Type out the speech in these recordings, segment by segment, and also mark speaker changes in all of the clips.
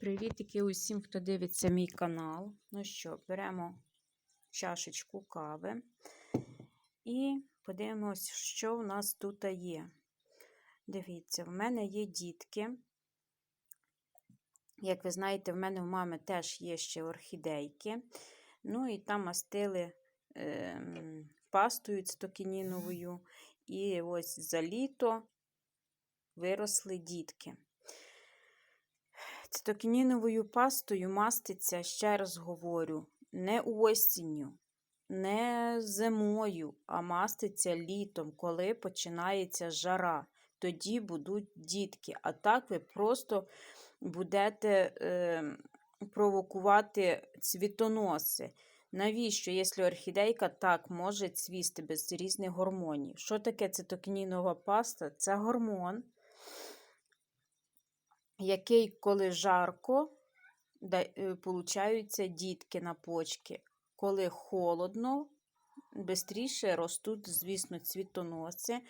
Speaker 1: Привітики усім, хто дивиться мій канал. Ну що, беремо чашечку кави і подивимось, що в нас тут є. Дивіться, в мене є дітки. Як ви знаєте, в мене у мами теж є ще орхідейки. Ну і там мастили е, пастою цитокініновою. І ось за літо виросли дітки. Цитокініновою пастою маститься, ще раз говорю, не осінню, не зимою, а маститься літом, коли починається жара. Тоді будуть дітки. А так ви просто будете е, провокувати цвітоноси. Навіщо, якщо орхідейка так може цвісти без різних гормонів? Що таке цитокінінова паста? Це гормон який, коли жарко, е, получаються дітки на почки. Коли холодно, швидше ростуть, звісно, цвітоноси,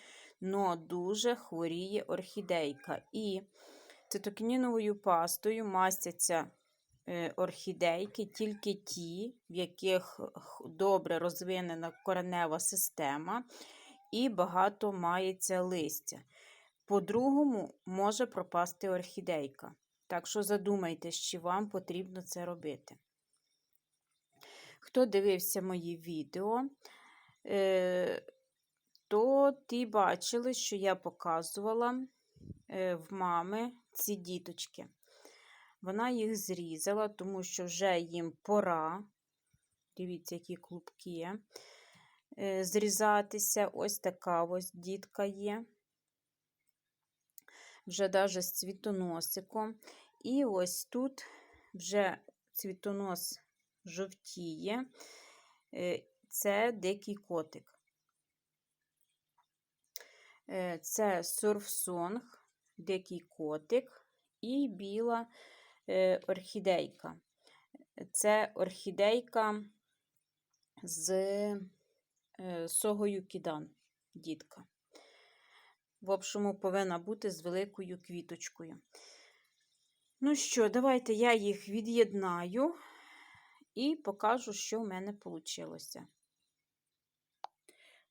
Speaker 1: але дуже хворіє орхідейка. І цитокініновою пастою мастяться е, орхідейки, тільки ті, в яких добре розвинена коренева система і багато мається листя. По-другому, може пропасти орхідейка. Так що задумайтесь, чи вам потрібно це робити. Хто дивився мої відео, е, то ті бачили, що я показувала е, в мами ці діточки. Вона їх зрізала, тому що вже їм пора. Дивіться, які клубки е, зрізатися. Ось така ось дітка є вже даже з цвітоносиком. І ось тут вже цвітонос жовтіє, е, це дикий котик. Е, це сурфсонг, дикий котик і біла е, орхідейка. Це орхідейка з согою кідан, дітка в общому, повинна бути з великою квіточкою. Ну що, давайте я їх від'єднаю і покажу, що в мене вийшло.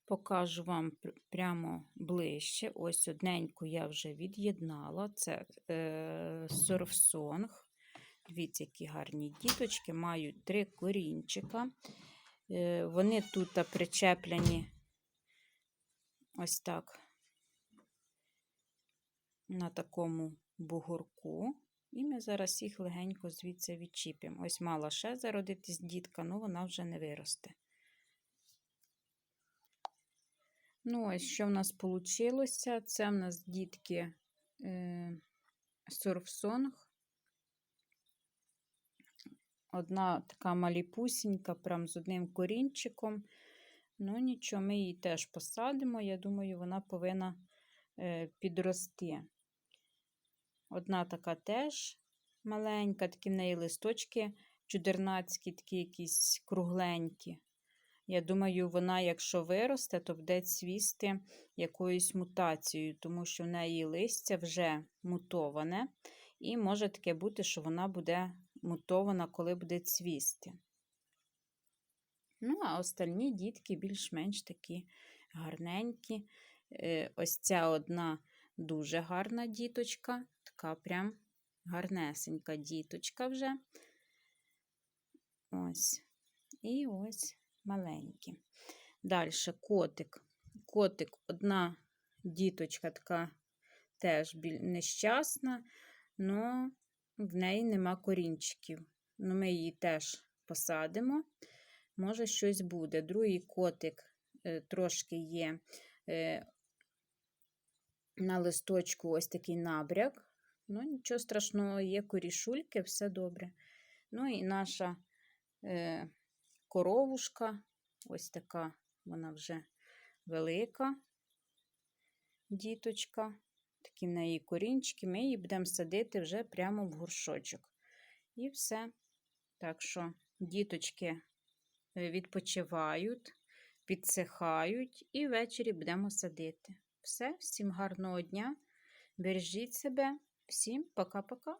Speaker 1: Покажу вам прямо ближче. Ось одненьку я вже від'єднала. Це е, сорфсонг. Дивіться, які гарні діточки, мають три корінчика. Е, Вони тут причеплені ось так на такому бугорку. І ми зараз їх легенько звідси відчіпимо. Ось мала ще зародитись дітка, але ну, вона вже не виросте. Ну, ось що в нас вийшло? Це в нас дітки е, сурфсонг. Одна така маліпусінька, прям з одним корінчиком. Ну, нічого, ми її теж посадимо. Я думаю, вона повинна е, підрости. Одна така теж маленька, такі в неї листочки чудернацькі, такі якісь кругленькі. Я думаю, вона, якщо виросте, то буде цвісти якоюсь мутацією, тому що в неї листя вже мутоване, і може таке бути, що вона буде мутована, коли буде цвісти. Ну, а остальні дітки більш-менш такі гарненькі. Е, ось ця одна дуже гарна діточка, така прям гарнесенька діточка вже. Ось. І ось маленькі. Далі котик. Котик, одна діточка така теж нещасна, але в неї нема корінчиків. Ну, Ми її теж посадимо. Може, щось буде. Другий котик е, трошки є е, на листочку ось такий набряк. Ну, нічого страшного, є корішульки, все добре. Ну і наша е, коровушка, ось така вона вже велика діточка. Такі в неї корінчики, ми її будемо садити вже прямо в горшочок. І все. Так що діточки е, відпочивають, підсихають, і ввечері будемо садити. Все, всім гарного дня. Бережіть себе, всім пока-пока.